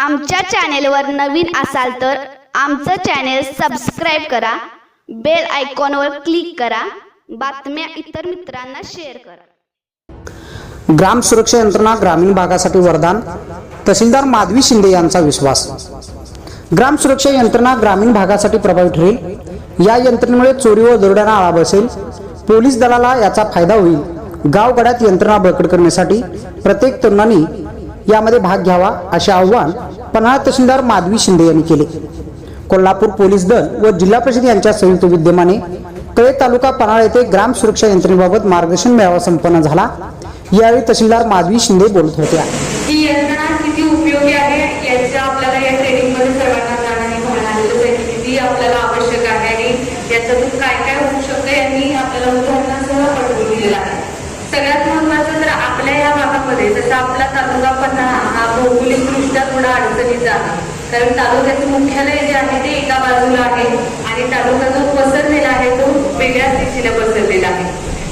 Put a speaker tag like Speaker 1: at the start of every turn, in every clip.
Speaker 1: आमच्या चॅनेलवर नवीन असाल तर आमचं चॅनेल सबस्क्राईब करा बेल आयकॉनवर क्लिक करा बातम्या इतर मित्रांना शेअर करा.
Speaker 2: ग्राम सुरक्षा यंत्रणा ग्रामीण भागासाठी वरदान तहसीलदार माधवी शिंदे यांचा विश्वास. ग्राम सुरक्षा यंत्रणा ग्रामीण भागासाठी प्रभावी ठरेल. या यंत्रणेमुळे चोरी व दरोड्यांना आळा बसेल. पोलीस दलाला याचा फायदा होईल. गावगड्यात यंत्रणा बळकट करण्यासाठी प्रत्येक तरुणांनी यामध्ये भाग घ्यावा असे आवाहन पन्हाळा तहसीलदार माधवी शिंदे यांनी केले. कोल्हापूर पोलीस दल व जिल्हा परिषद यांच्या संयुक्त विद्यमाने कळे तालुका पन्हाळा येथे ग्राम सुरक्षा यंत्रणेबाबत मार्गदर्शन मेळावा संपन्न झाला. यावेळी तहसीलदार माधवी शिंदे बोलत होत्या.
Speaker 3: ही यंत्रणा किती उपयोगी आहे याचं आपल्याला या ट्रेनिंगमध्ये सर्वांना जाणणे म्हणालेलं आहे की किती आपल्याला आवश्यक आहे आणि याच्यातून काय काय होऊ शकतं यांनी आपल्याला उदाहरणासह पटवून दिलेलं आहे सगळ्यात महत्वाचं तर आपल्या या भागामध्ये जसं आपला तालुका पन्हाळा हा भौगोलिकदृष्ट्या थोडा अडचणीचा आहे कारण तालुक्याचं मुख्यालय जे आहे ते एका बाजूला आहे आणि तालुका जो पसरलेला आहे तो वेगळ्याच दिशेला पसरलेला आहे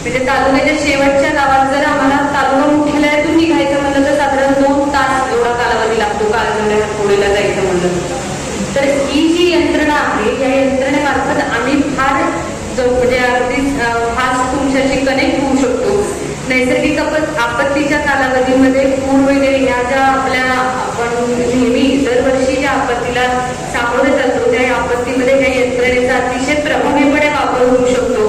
Speaker 3: म्हणजे तालुक्याच्या शेवटच्या गावात जर आम्हाला तालुका मुख्यालयातून निघायचं म्हणलं तर साधारण दोन तास एवढा कालावधी लागतो कालगड्या हातोडीला जायचं म्हणलं तर. ही जी यंत्रणा आहे या यंत्रणेमार्फत आम्ही फार जो म्हणजे अगदी फास्ट तुमच्याशी कनेक्ट नैसर्गिक आपत्तीच्या कालावधीमध्ये पूर वगैरे ह्या ज्या आपल्या आपण नेहमी दरवर्षी ज्या आपत्तीला सामोरे जातो त्या आपत्तीमध्ये या यंत्रणेचा अतिशय प्रभावीपणे वापर होऊ शकतो.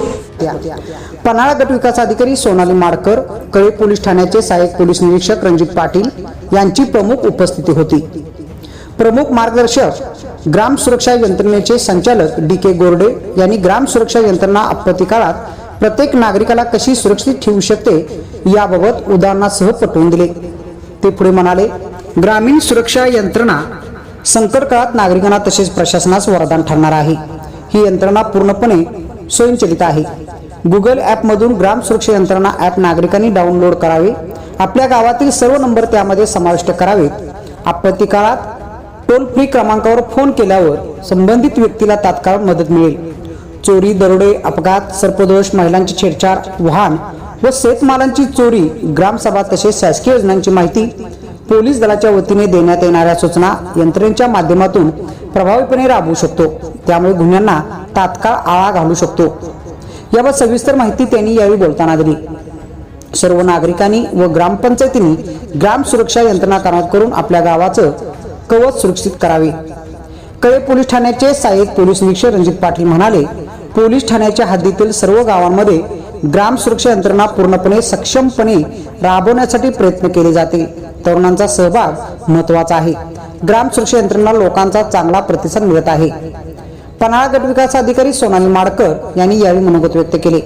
Speaker 2: पन्हाळा गट विकास अधिकारी सोनाली माडकर कळे पोलीस ठाण्याचे सहाय्यक पोलीस निरीक्षक रणजित पाटील यांची प्रमुख उपस्थिती होती. प्रमुख मार्गदर्शक ग्राम सुरक्षा यंत्रणेचे संचालक डी के गोरडे यांनी ग्राम सुरक्षा यंत्रणा आपत्ती काळात प्रत्येक नागरिकाला कशी सुरक्षित ठेवू शकते याबाबत उदाहरणासह पटवून दिले. ते पुढे म्हणाले ग्रामीण सुरक्षा यंत्रणा संकट काळात नागरिकांना तसेच प्रशासनास वरदान ठरणार आहे. ही यंत्रणा पूर्णपणे स्वयंचलित आहे. गुगल ॲपमधून ग्राम सुरक्षा यंत्रणा ॲप नागरिकांनी डाउनलोड करावे. आपल्या गावातील सर्व नंबर त्यामध्ये समाविष्ट करावेत. आपत्ती काळात टोल फ्री क्रमांकावर फोन केल्यावर संबंधित व्यक्तीला तात्काळ मदत मिळेल. चोरी दरोडे अपघात सर्पदोष महिलांची छेडछाड वाहन व शेतमालांची चोरी ग्रामसभा तसेच शासकीय योजनांची माहिती पोलीस दलाच्या वतीने देण्यात येणाऱ्या सूचना यंत्रणेच्या माध्यमातून प्रभावीपणे राबवू शकतो. त्यामुळे गुन्ह्यांना तात्काळ आळा घालू शकतो. याबाबत सविस्तर माहिती त्यांनी यावेळी बोलताना दिली. सर्व नागरिकांनी व ग्रामपंचायतींनी ग्राम सुरक्षा यंत्रणा तैनात करून आपल्या गावाचं कवच सुरक्षित करावे. कळे पोलीस ठाण्याचे सहाय्यक पोलीस निरीक्षक रणजित पाटील म्हणाले पोलीस ठाण्याच्या हद्दीतील सर्व गावांमध्ये ग्राम सुरक्षा यंत्रणा पूर्णपणे सक्षमपणे राबवण्यासाठी प्रयत्न केले जाते. तरुणांचा सहभाग महत्त्वाचा आहे. ग्राम सुरक्षा यंत्रणा लोकांचा चांगला प्रतिसाद मिळत आहे. पन्हाळा गट विकास अधिकारी सोनाली माडकर यांनी यावेळी मनोगत व्यक्त केले.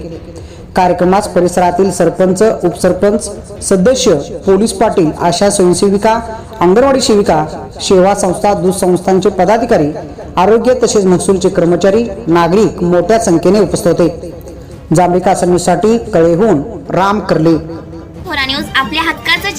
Speaker 2: कार्यक्रमास परिसरातील सरपंच उपसरपंच सदस्य पोलीस पाटील आशा स्वयंसेविका अंगणवाडी सेविका सेवा संस्था दूध संस्थांचे पदाधिकारी आरोग्य तसेच महसूलचे कर्मचारी नागरिक मोठ्या संख्येने उपस्थित होते. जांभिका साठी कळेहून राम करले.
Speaker 4: खोरा न्यूज आपल्या हक्काचे